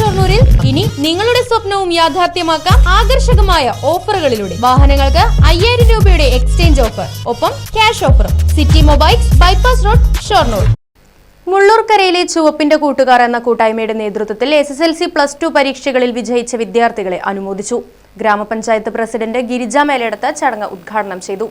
ഷൊർണൂരിൽ ഇനി നിങ്ങളുടെ സ്വപ്നവും യാഥാർത്ഥ്യമാക്കാം ആകർഷകമായ ഓഫറുകളിലൂടെ. വാഹനങ്ങൾക്ക് അയ്യായിരം രൂപയുടെ എക്സ്ചേഞ്ച് ഓഫർ ഒപ്പം ക്യാഷ് ഓഫറും. City mobiles bypass road Shoranur. മുള്ളൂർക്കരയിലെ ചുവപ്പിന്റെ കൂട്ടുകാർ എന്ന കൂട്ടായ്മയുടെ നേതൃത്വത്തിൽ S S L C plus two പരീക്ഷകളിൽ വിജയിച്ച വിദ്യാർത്ഥികളെ അനുമോദിച്ചു. ഗ്രാമപഞ്ചായത്ത് പ്രസിഡന്റ് ഗിരിജ മേലെടുത്ത് ചടങ്ങ് ഉദ്ഘാടനം ചെയ്തു.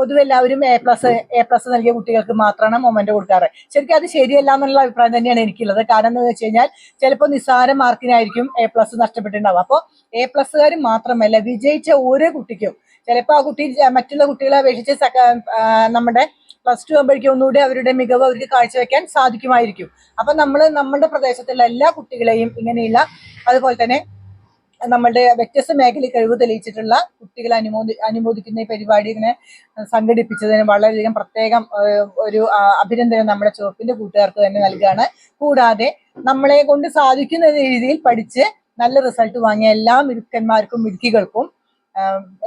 പൊതുവെ എല്ലാവരും എ പ്ലസ് എ പ്ലസ് നൽകിയ കുട്ടികൾക്ക് മാത്രമാണ് മൊമെന്റ് കൊടുക്കാറ്. ശരിക്കും അത് ശരിയല്ല എന്നുള്ള അഭിപ്രായം തന്നെയാണ് എനിക്കുള്ളത്. കാരണം എന്താ വെച്ച് കഴിഞ്ഞാൽ ചിലപ്പോൾ നിസ്സാര മാർക്കിനായിരിക്കും എ പ്ലസ് നഷ്ടപ്പെട്ടിട്ടുണ്ടാവുക. അപ്പോൾ എ പ്ലസ്സുകാർ മാത്രമല്ല വിജയിച്ച ഓരോ കുട്ടിക്കും ചിലപ്പോൾ ആ കുട്ടി മറ്റുള്ള കുട്ടികളെ അപേക്ഷിച്ച് നമ്മുടെ പ്ലസ് ടു ആകുമ്പോഴേക്കും ഒന്നുകൂടി അവരുടെ മികവ് അവർക്ക് കാഴ്ചവെക്കാൻ സാധിക്കുമായിരിക്കും. അപ്പൊ നമ്മൾ നമ്മുടെ പ്രദേശത്തുള്ള എല്ലാ കുട്ടികളെയും ഇങ്ങനെയുള്ള അതുപോലെ തന്നെ നമ്മളുടെ വ്യത്യസ്ത മേഖലയിൽ കഴിവ് തെളിയിച്ചിട്ടുള്ള കുട്ടികളെ അനുമോദി അനുമോദിക്കുന്ന ഈ പരിപാടി ഇങ്ങനെ സംഘടിപ്പിച്ചതിന് വളരെയധികം പ്രത്യേകം ഒരു അഭിനന്ദനം നമ്മുടെ ചുവപ്പിന്റെ കൂട്ടുകാർക്ക് തന്നെ നൽകുകയാണ് കൂടാതെ നമ്മളെ കൊണ്ട് സാധിക്കുന്ന രീതിയിൽ പഠിച്ച് നല്ല റിസൾട്ട് വാങ്ങിയ എല്ലാ മിടുക്കന്മാർക്കും മിടുക്കികൾക്കും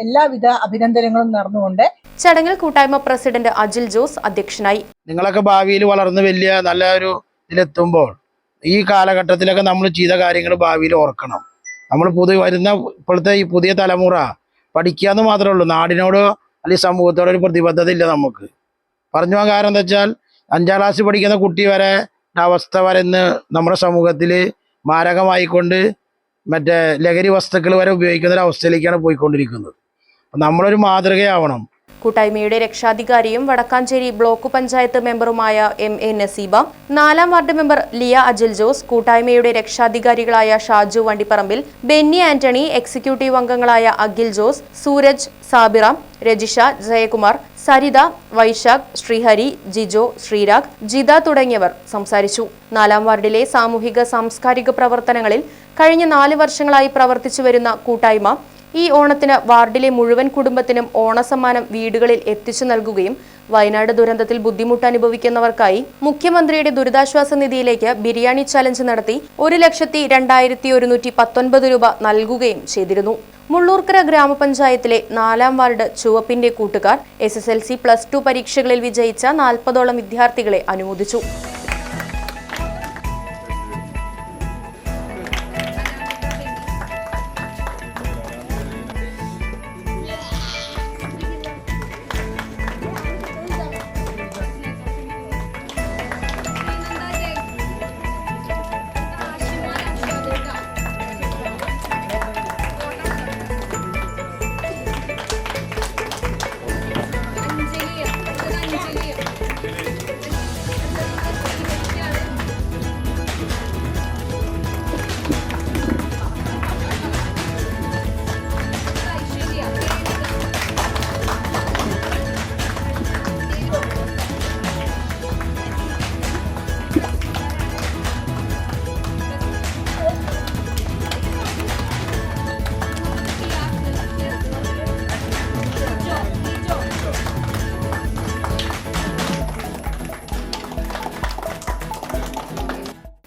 എല്ലാവിധ അഭിനന്ദനങ്ങളും നടന്നുകൊണ്ട് ചടങ്ങിൽ കൂട്ടായ്മ പ്രസിഡന്റ് അജിൽ ജോസ് അധ്യക്ഷനായി. നിങ്ങളൊക്കെ ഭാവിയിൽ വളർന്ന് വലിയ നല്ല ഒരു ഇതിലെത്തുമ്പോൾ ഈ കാലഘട്ടത്തിലൊക്കെ നമ്മൾ ചെയ്ത കാര്യങ്ങൾ ഭാവിയിൽ ഓർക്കണം. നമ്മൾ പുതിയ വരുന്ന ഇപ്പോഴത്തെ ഈ പുതിയ തലമുറ പഠിക്കുക എന്ന് മാത്രമേ ഉള്ളൂ. നാടിനോടോ അല്ലെങ്കിൽ സമൂഹത്തോടോ ഒരു പ്രതിബദ്ധത ഇല്ല നമുക്ക്. പറഞ്ഞു പോകാൻ കാരണം എന്താ വെച്ചാൽ അഞ്ചാം ക്ലാസ് പഠിക്കുന്ന കുട്ടി വരെ അവസ്ഥ വരെ ഇന്ന് നമ്മുടെ സമൂഹത്തിൽ മാരകമായിക്കൊണ്ട് മറ്റേ ലഹരി വസ്തുക്കൾ വരെ ഉപയോഗിക്കുന്ന ഒരു അവസ്ഥയിലേക്കാണ് പോയിക്കൊണ്ടിരിക്കുന്നത്. നമ്മളൊരു മാതൃകയാവണം. കൂട്ടായ്മയുടെ രക്ഷാധികാരിയും വടക്കാഞ്ചേരി ബ്ലോക്ക് പഞ്ചായത്ത് മെമ്പറുമായ എം എ നസീബ നാലാം വാർഡ് മെമ്പർ ലിയ അജിൽ ജോസ് കൂട്ടായ്മയുടെ രക്ഷാധികാരികളായ ഷാജു വണ്ടിപ്പറമ്പിൽ ബെന്നി ആന്റണി എക്സിക്യൂട്ടീവ് അംഗങ്ങളായ അഖിൽ ജോസ് സൂരജ് സാബിറ രജിഷ ജയകുമാർ സരിത വൈശാഖ് ശ്രീഹരി ജിജോ ശ്രീരാഗ് ജിത തുടങ്ങിയവർ സംസാരിച്ചു. നാലാം വാർഡിലെ സാമൂഹിക സാംസ്കാരിക പ്രവർത്തനങ്ങളിൽ കഴിഞ്ഞ നാല് വർഷങ്ങളായി പ്രവർത്തിച്ചു വരുന്ന കൂട്ടായ്മ ഈ ഓണത്തിന് വാർഡിലെ മുഴുവൻ കുടുംബത്തിനും ഓണസമ്മാനം വീടുകളിൽ എത്തിച്ചു നൽകുകയും വയനാട് ദുരന്തത്തിൽ ബുദ്ധിമുട്ട് അനുഭവിക്കുന്നവർക്കായി മുഖ്യമന്ത്രിയുടെ ദുരിതാശ്വാസ നിധിയിലേക്ക് ബിരിയാണി ചലഞ്ച് നടത്തി ഒരു ലക്ഷത്തി രണ്ടായിരത്തി ഒരുന്നൂറ്റി പത്തൊൻപത് രൂപ നൽകുകയും ചെയ്തിരുന്നു. മുള്ളൂർക്കര ഗ്രാമപഞ്ചായത്തിലെ നാലാം വാർഡ് ചുവപ്പിന്റെ കൂട്ടുകാർ S S L C plus two പരീക്ഷകളിൽ വിജയിച്ച നാൽപ്പതോളം വിദ്യാർത്ഥികളെ അനുമോദിച്ചു.